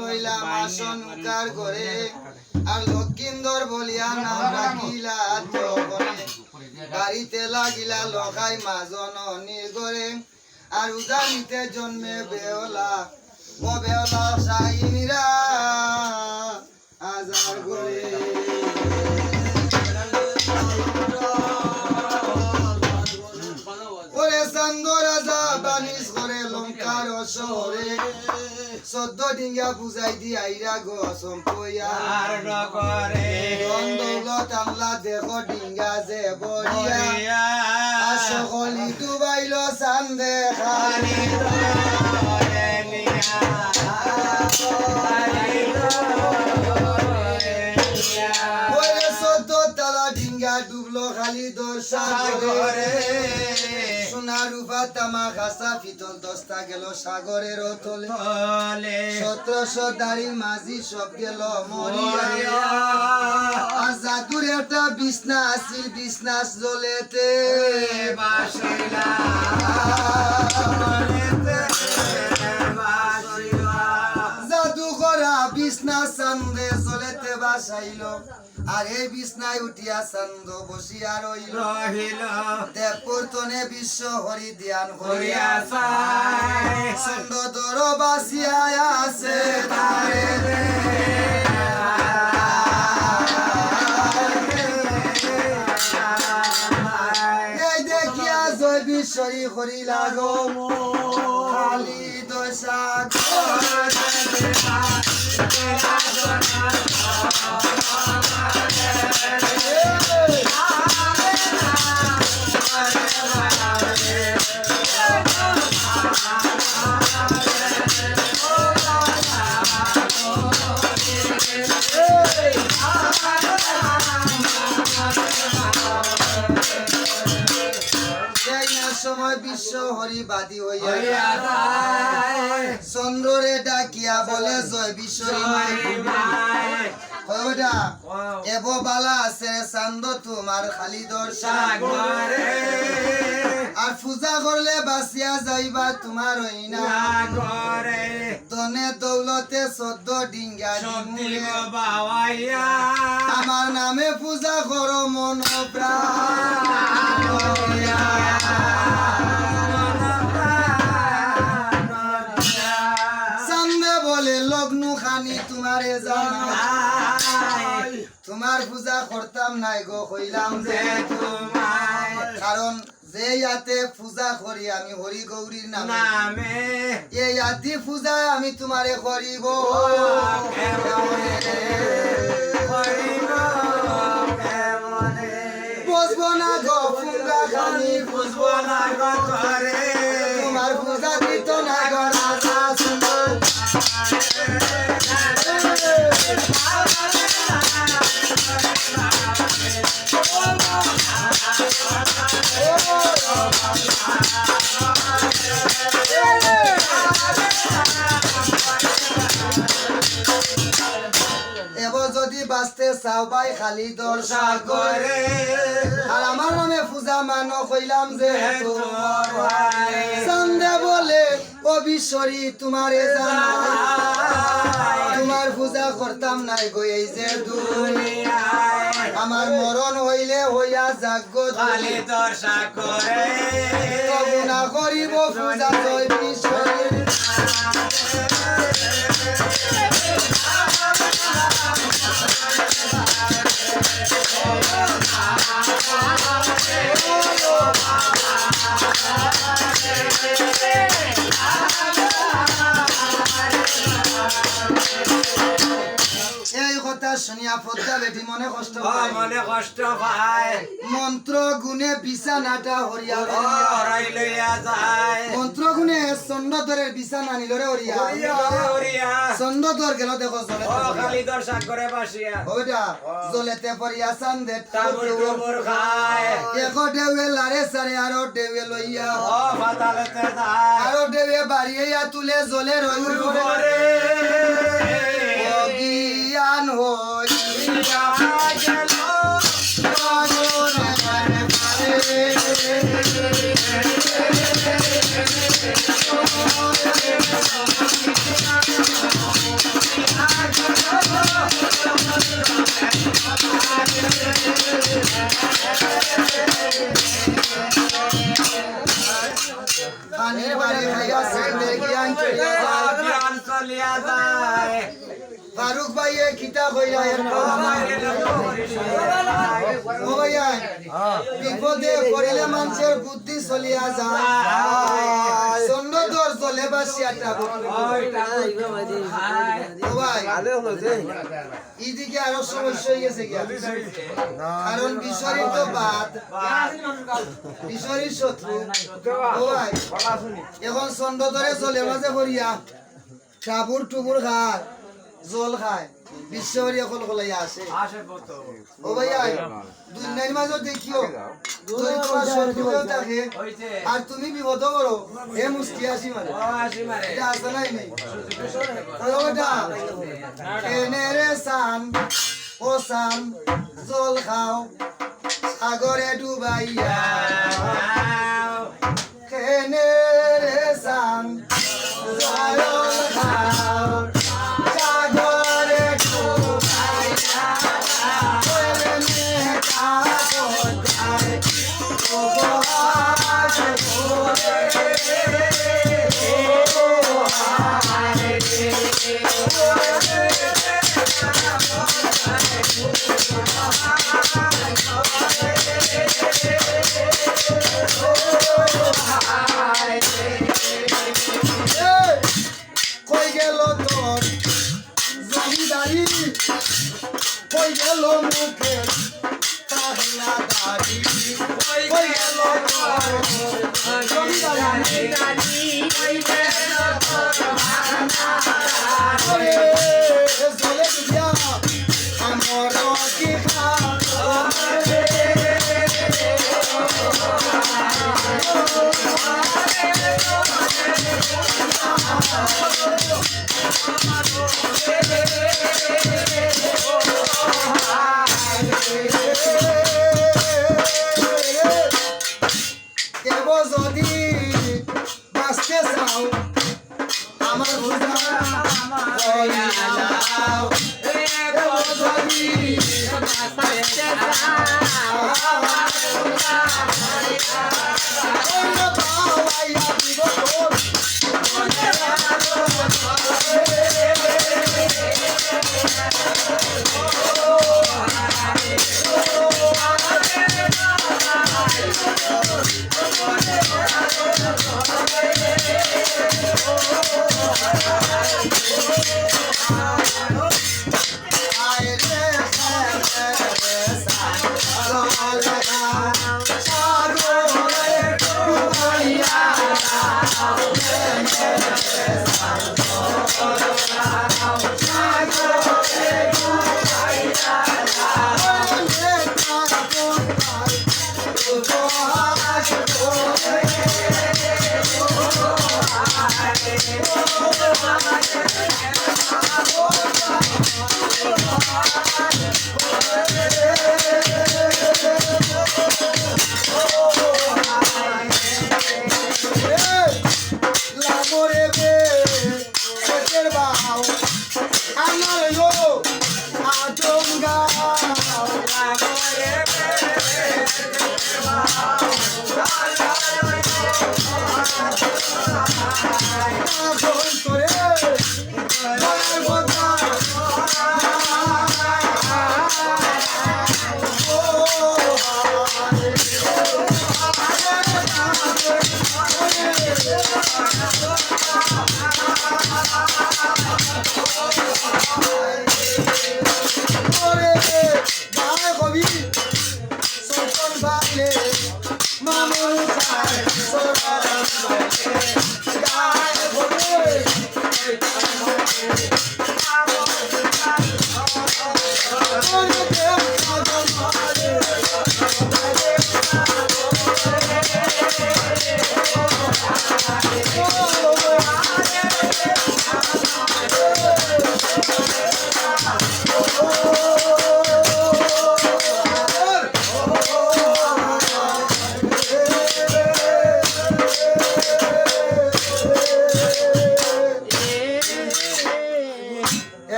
লইলাম আসন উকার করে। আর লক্ষিন্দর বলিয়া নাম রাখিলা বাড়িতে লাগিলা লগাই মাজন নির্গরে। আর উজানিতে জন্মে বেওলা ও বেওলা সাইরা আজার করে। সদ্য ডিঙ্গা বুঝাই দি আইরা গো সম্পয়া। আর নগরে। দৌলত আমলা দেখ ডিঙ্গা যে বড়িয়া। সকলি ডুবাইল চান দেখানি পানি ধরে নিয়া পানি ধরে নিয়া। ওরে সদ্য তালা ডিঙ্গা ডুবলো খালি দর্শা সাগরে। রূপা তামা ঘাসা পিতল দস্তা গেল সাগরের তলে সতেরোশো দাড়ি মাঝি সব গেল মরিয়া। আর জাদুর একটা বিছনা জ্বলেতে বাসিলা বাসিলা করা বিছনা চান্দে জ্বলেতে বাসাইল। আর এই বিছনায় উঠিয়া চান্দ বসিয়া রইল। তনে বিশ্ব হরি ধ্যান করিয়া চন্দ দর বাসিয়া আছে তারে দেখিয়া জয় বিশ্বরী হরি লাগো খালি দশা এই চন্দ্ররে ডাকিয়া বলে জয় বিশ্বরী মাই ওটা এব বালা আছে চান্দ তোমার খালি দর্শা সাগরে। আর পূজা করলে বাঁচিয়া যাইবা তোমার হইনা সাগরে। দনে দৌলতে চোদ্দ ডিঙ্গা আমার নামে পূজা করো মন প্রাণ তোমার পূজা করতাম নাই গো কইলাম যে কারণ যে ইয়াতে পূজা করি আমি হরি গৌরীর নামে। এই আদি পূজা আমি তোমারে করিব। বসবো না গো ফুঙ্গা খানি বুঝব না করে ভাই খালি দর্শা করে আর আমার নামে পূজা মানো কইলাম যে। চান্দে বলে ও বিশ্বরী তোমারে জানা তোমার পূজা করতাম নাই গো এই যে দুনিয়া আমার মরণ হইলে হইয়া খালি দর্শা করে তবু না করিব পূজা জয় বিশ্বরী। পদ্মা বেটি মনে কষ্ট পায়। মনে কষ্ট পায়। মন্ত্র গুণে বিছানাটা হরিয়া হরাই লইয়া যায়। মন্ত্র গুণে চন্দ্রদরের বিছানা নিল রে হরিয়া উড়িয়া উড়িয়া গেল দেখো জলে খালি দর্শা করে বাসিয়া ওইটা জলেতে পড়িয়া চান্দে তাবুর টুবুর খায়। এক ডেউয়ে লারে সারে আরও ডেউয়ে লইয়া। ও পাতালেতে যায়। আরও ডেউয়ে বাড়িয়া তুলে জলে রইল করে অজ্ঞান হইয়া গেল পাগলে ফারুক ভাই কিতা কইরা ভাইয়া বিপদে পড়িলে মানুষের বুদ্ধি চলিয়া যায়। সন্ন্যদর চলে বাসিয়াটা ও ভাই আরও সমস্যা হয়ে গেছে কারণ বিশ্বরীর তো বাদ। বিশ্বরীর শত্রু। এখন চন্দ্র ধরে চলে মাঝে করিয়া টাবুর টুবুর খায় জল খায়। বিশ্বরী অকল কলাইয়া আসে আসে কত? ও ভাইয়া দুনিয়ার মাঝে দেখিও। যদি তোমার শত্রু থাকে। হইছে আর তুমি বিপদ করো। হে মুস্কি আসি মানে। ও আসি মারে এটা আছে নাই এনে রে সান ও সান জল খাও সাগরে ডুবাইয়া। কেনে জমিদারি Thank you.